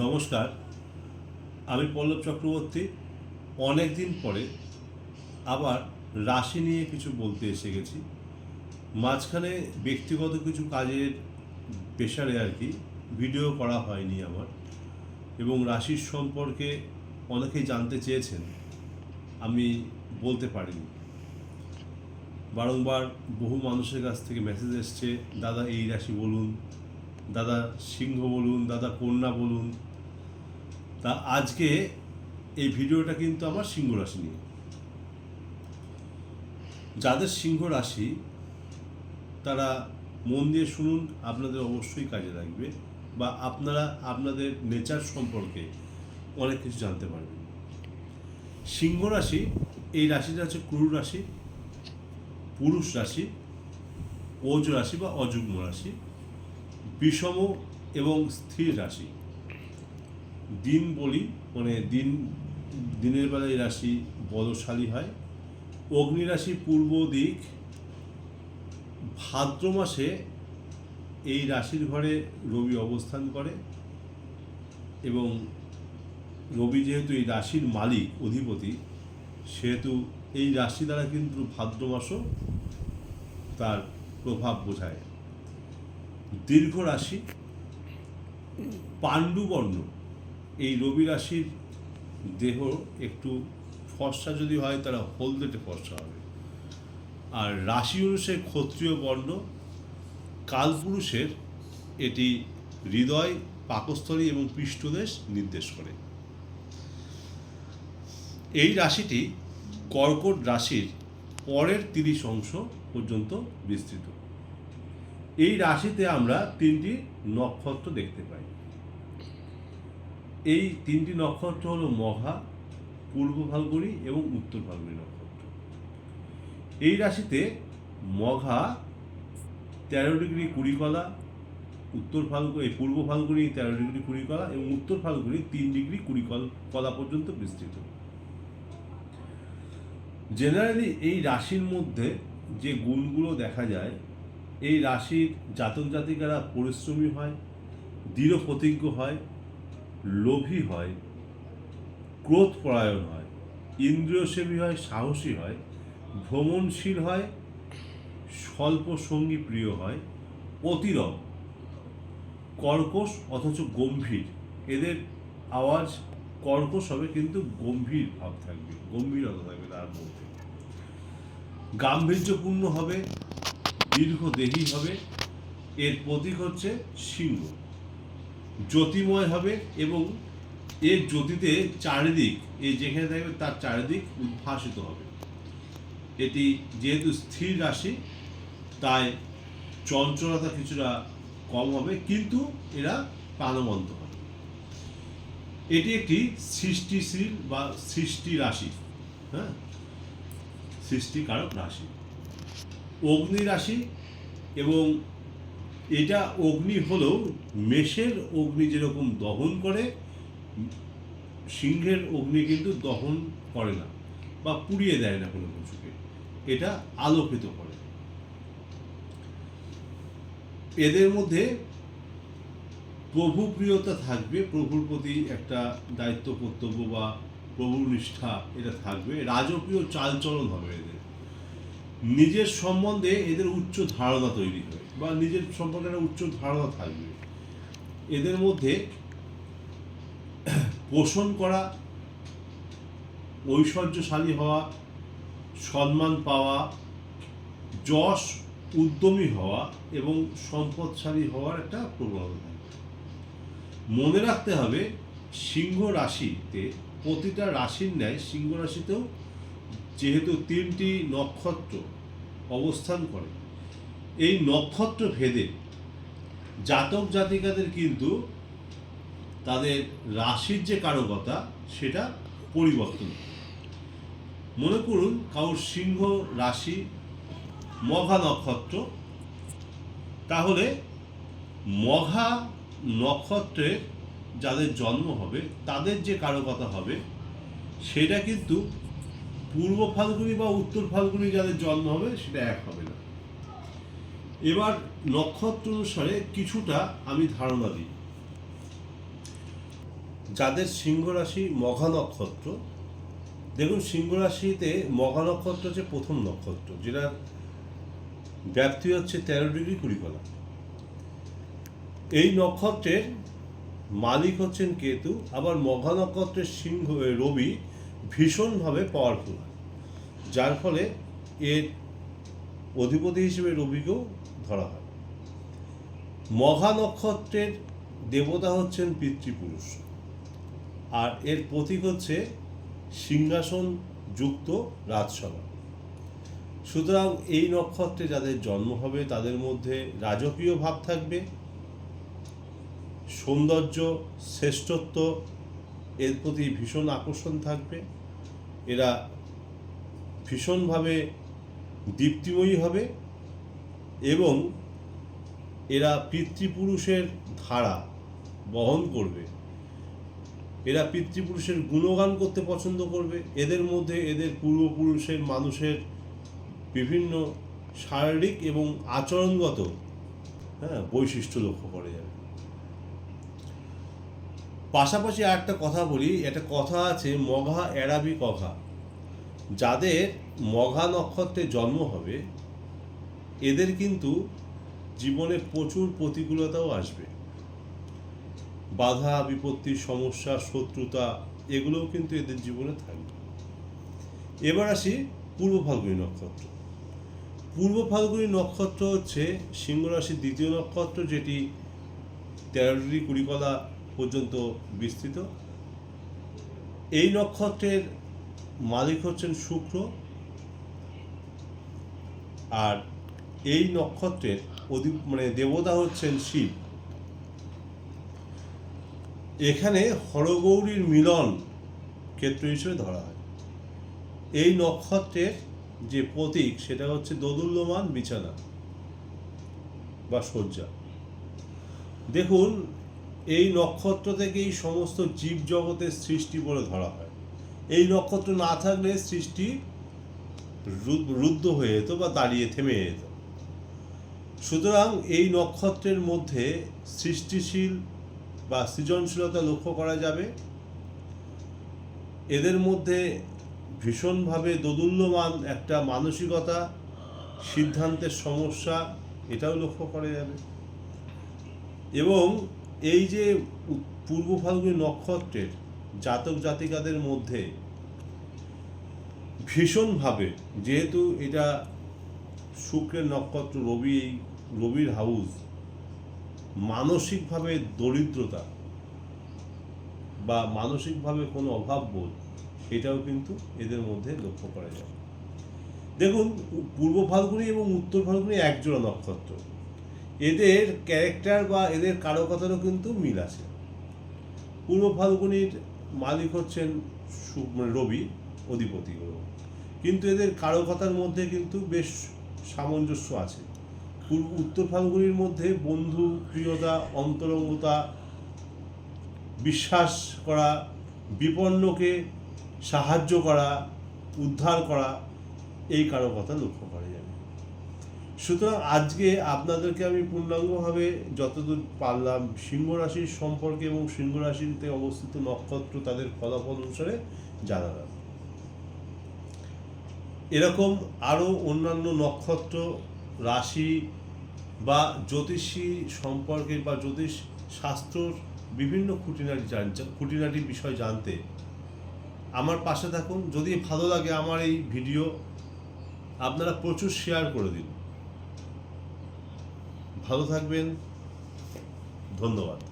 নমস্কার, আমি পল্লব চক্রবর্তী। অনেক দিন পরে আবার রাশি নিয়ে কিছু বলতে এসে গেছি। মাঝখানে ব্যক্তিগত কিছু কাজের পেশারে আর কি ভিডিও করা হয়নি আমার এবং রাশির সম্পর্কে অনেকেই জানতে চেয়েছেন, আমি বলতে পারিনি। বারংবার বহু মানুষের কাছ থেকে মেসেজ এসছে, দাদা, এই রাশি বলুন। দাদা সিংহ বলুন, দাদা কন্যা বলুন। তা আজকে এই ভিডিওটা কিন্তু আমার সিংহ রাশি নিয়ে। যাদের সিংহ রাশি, তারা মন দিয়ে শুনুন, আপনাদের অবশ্যই কাজে লাগবে বা আপনারা আপনাদের নেচার সম্পর্কে অনেক কিছু জানতে পারবেন। সিংহ রাশি, এই রাশিটা হচ্ছে ক্রুর রাশি, পুরুষ রাশি, ওজ রাশি বা অযুগ্ম রাশি। বিষম এবং স্থির রাশি। দিন বলি মানে দিন, দিনের বেলায় রাশি বলশালী হয়। অগ্নি রাশি পূর্ব দিক। ভাদ্র মাসে এই রাশির ঘরে রবি অবস্থান করে এবং রবি যেহেতু এই রাশির মালিক, অধিপতি, সেহেতু এই রাশি দ্বারা কিন্তু ভাদ্র মাসও তার প্রভাব বোঝায়। দীর্ঘ রাশি পাণ্ডুবর্ণ এই রবি রাশির দেহ একটু ফর্সা যদি হয় তারা হলদেটে ফর্সা হবে। আর রাশি অনুসারে ক্ষত্রিয় বর্ণ কালপুরুষের এটি হৃদয়, পাকস্থলী এবং পৃষ্ঠদেশ নির্দেশ করে। এই রাশিটি কর্কট রাশির পরের তিরিশ অংশ পর্যন্ত বিস্তৃত। এই রাশিতে আমরা তিনটি নক্ষত্র দেখতে পাই। এই তিনটি নক্ষত্র হলো মঘা, পূর্ব ফাল্গুনি এবং উত্তর ফাল্গুনি নক্ষত্র। এই রাশিতে মঘা তেরো ডিগ্রি কুড়ি কলা উত্তর ফাল্গুনি এই পূর্ব ফাল্গুনি তেরো ডিগ্রি কুড়ি কলা এবং উত্তর ফাল্গুনি তিন ডিগ্রি কুড়ি কলা পর্যন্ত বিস্তৃত। জেনারেলি এই রাশির মধ্যে যে গুণগুলো দেখা যায় এই রাশির জাতক জাতিকারা পরিশ্রমী হয়, দৃঢ় প্রতিজ্ঞ হয়, লোভী হয়, ক্রোধ পরায়ণ হয়, ইন্দ্রিয়সেবী হয়, সাহসী হয়, ভ্রমণশীল হয়, স্বল্প সঙ্গী প্রিয় হয়, অতিরম, কর্কশ অথচ গম্ভীর। এদের আওয়াজ কর্কশ হবে কিন্তু গম্ভীর ভাব থাকবে, গম্ভীরতা থাকবে তার মধ্যে। গাম্ভীর্যপূর্ণ হবে দীর্ঘদেহী হবে, এর প্রতীক হচ্ছে সিংহ। জ্যোতিময় হবে এবং এর জ্যোতিতে চারিদিক এই যেখানে থাকবে তার চারিদিক উদ্ভাসিত হবে। এটি যেহেতু স্থির রাশি, তাই চঞ্চলতা কিছুটা কম হবে, কিন্তু এরা প্রাণবন্ত হবে। এটি একটি সৃষ্টিশীল বা সৃষ্টি রাশি হ্যাঁ? সৃষ্টিকারক রাশি। অগ্নি রাশি এবং এটা অগ্নি হলেও মেষের অগ্নি যেরকম দহন করে, সিংহের অগ্নি কিন্তু দহন করে না বা পুড়িয়ে দেয় না কোনো কিছুকে। এটা আলোকিত করে। এদের মধ্যে প্রভু প্রিয়তা থাকবে, প্রভুর প্রতি একটা দায়িত্ব, কর্তব্য বা প্রভুর নিষ্ঠা এটা থাকবে। রাজকীয় চালচলন হবে এদের। নিজের সম্বন্ধে এদের উচ্চ ধারণা তৈরি হবে বা নিজের সম্পর্কে একটা উচ্চ ধারণা থাকবে। এদের মধ্যে পোষণ করা, ঐশ্বর্যশালী হওয়া, সম্মান পাওয়া, যশ উদ্যমী হওয়া এবং সম্পদশালী হওয়ার একটা প্রবণতা থাকবে মনে রাখতে হবে, সিংহ রাশিতে প্রতিটা রাশির ন্যায় সিংহ রাশিতেও যেহেতু তিনটি নক্ষত্র অবস্থান করে, এই নক্ষত্র ভেদে জাতক জাতিকাদের কিন্তু তাদের রাশির যে কারকতা, সেটা পরিবর্তন। মনে করুন কারোর সিংহ রাশি মঘা নক্ষত্র, তাহলে মঘা নক্ষত্রে যাদের জন্ম হবে, তাদের যে কারকতা হবে, সেটা কিন্তু পূর্ব ফাল্গুনি বা উত্তর ফাল্গুনি যাদের জন্ম হবে, সেটা এক হবে না। এবার নক্ষত্র অনুসারে কিছুটা আমি ধারণা দিই। যাদের সিংহ রাশি মঘা নক্ষত্র, দেখুন সিংহ রাশিতে মঘা নক্ষত্র হচ্ছে প্রথম নক্ষত্র যেটা ব্যাপ্তি হচ্ছে তেরো ডিগ্রি কুড়িকলা এই নক্ষত্রের মালিক হচ্ছেন কেতু, আবার মঘা নক্ষত্রের সিংহ রবি ভীষণভাবে পাওয়ারফুল যার ফলে এর অধিপতি হিসেবে রবিকেও ধরা হয়। মঘা নক্ষত্রের দেবতা হচ্ছেন পিতৃপুরুষ। আর এর প্রতীক হচ্ছে সিংহাসন যুক্ত রাজসভা। সুতরাং এই নক্ষত্রে যাদের জন্ম হবে, তাদের মধ্যে রাজকীয় ভাব থাকবে। সৌন্দর্য, শ্রেষ্ঠত্ব এর প্রতি ভীষণ আকর্ষণ থাকবে। এরা ভীষণভাবে দীপ্তিময়ী হবে এবং এরা পিতৃপুরুষের ধারা বহন করবে। এরা পিতৃপুরুষের গুণগান করতে পছন্দ করবে। এদের মধ্যে এদের পূর্বপুরুষের মানুষের বিভিন্ন শারীরিক এবং আচরণগত হ্যাঁ বৈশিষ্ট্য লক্ষ্য করা যাবে। পাশাপাশি আর একটা কথা বলি, একটা কথা আছে, মঘা এরাবি কঘা যাদের মঘা নক্ষত্রে জন্ম হবে, এদের কিন্তু জীবনে প্রচুর প্রতিকূলতাও আসবে। বাধা, বিপত্তি, সমস্যা, শত্রুতা, এগুলোও কিন্তু এদের জীবনে থাকবে। এবার আসি পূর্ব ফাল্গুনী নক্ষত্র। পূর্ব ফাল্গুনী নক্ষত্র হচ্ছে সিংহরাশির দ্বিতীয় নক্ষত্র, যেটি তেরো ডিগ্রি কুড়িকলা পর্যন্ত বিস্তৃত। এই নক্ষত্রের মালিক হচ্ছেন শুক্র। আর এই নক্ষত্রের অধি মানে দেবতা হচ্ছেন শিব। এখানে হরগৌরীর মিলন ক্ষেত্র হিসেবে ধরা হয়। এই নক্ষত্রের যে প্রতীক, সেটা হচ্ছে দোদুল্যমান বিছানা বা শয্যা। দেখুন এই নক্ষত্র থেকেই সমস্ত জীব জগতের সৃষ্টি বলে ধরা হয়। এই নক্ষত্র না থাকলে সৃষ্টি রুদ্ধ হয়ে যেত বা দাঁড়িয়ে থেমে যেত। সুতরাং এই নক্ষত্রের মধ্যে সৃষ্টিশীল বা সৃজনশীলতা লক্ষ্য করা যাবে। এদের মধ্যে ভীষণভাবে দোদুল্যমান একটা মানসিকতা, সিদ্ধান্তের সমস্যা, এটাও লক্ষ্য করা যাবে। এবং এই যে পূর্ব ফাল্গুনী নক্ষত্রের জাতক জাতিকাদের মধ্যে ভীষণভাবে, যেহেতু এটা শুক্রের নক্ষত্র, রবি রবির হাউস মানসিকভাবে দরিদ্রতা বা মানসিকভাবে কোনো অভাব বোধ, এটাও কিন্তু এদের মধ্যে লক্ষ্য করা যায়। দেখুন, পূর্ব ফাল্গুনী এবং উত্তর ফাল্গুনী একজোড়া নক্ষত্র। এদের ক্যারেক্টার বা এদের কারও কথারও কিন্তু মিল আছে। পূর্ব ফাল্গুনির মালিক হচ্ছেন মানে রবি, অধিপতি কিন্তু এদের কারও কথার মধ্যে কিন্তু বেশ সামঞ্জস্য আছে। পূর্ব, উত্তর ফাল্গুনির মধ্যে বন্ধু, প্রিয়তা, অন্তরঙ্গতা, বিশ্বাস করা, বিপন্নকে সাহায্য করা, উদ্ধার করা, এই কারও কথা লক্ষ্য করা। সুতরাং আজকে আপনাদেরকে আমি পূর্ণাঙ্গভাবে যতদূর পারলাম সিংহ রাশির সম্পর্কে এবং সিংহ রাশিতে অবস্থিত নক্ষত্র তাদের ফলাফল অনুসারে জানালাম। এরকম আরও অন্যান্য নক্ষত্র, রাশি বা জ্যোতিষী সম্পর্কে বা জ্যোতিষ শাস্ত্রর বিভিন্ন খুঁটিনাটি খুঁটিনাটি বিষয় জানতে আমার পাশে থাকুন। যদি ভালো লাগে আমার এই ভিডিও, আপনারা প্রচুর শেয়ার করে দিন। ভালো থাকবেন। ধন্যবাদ।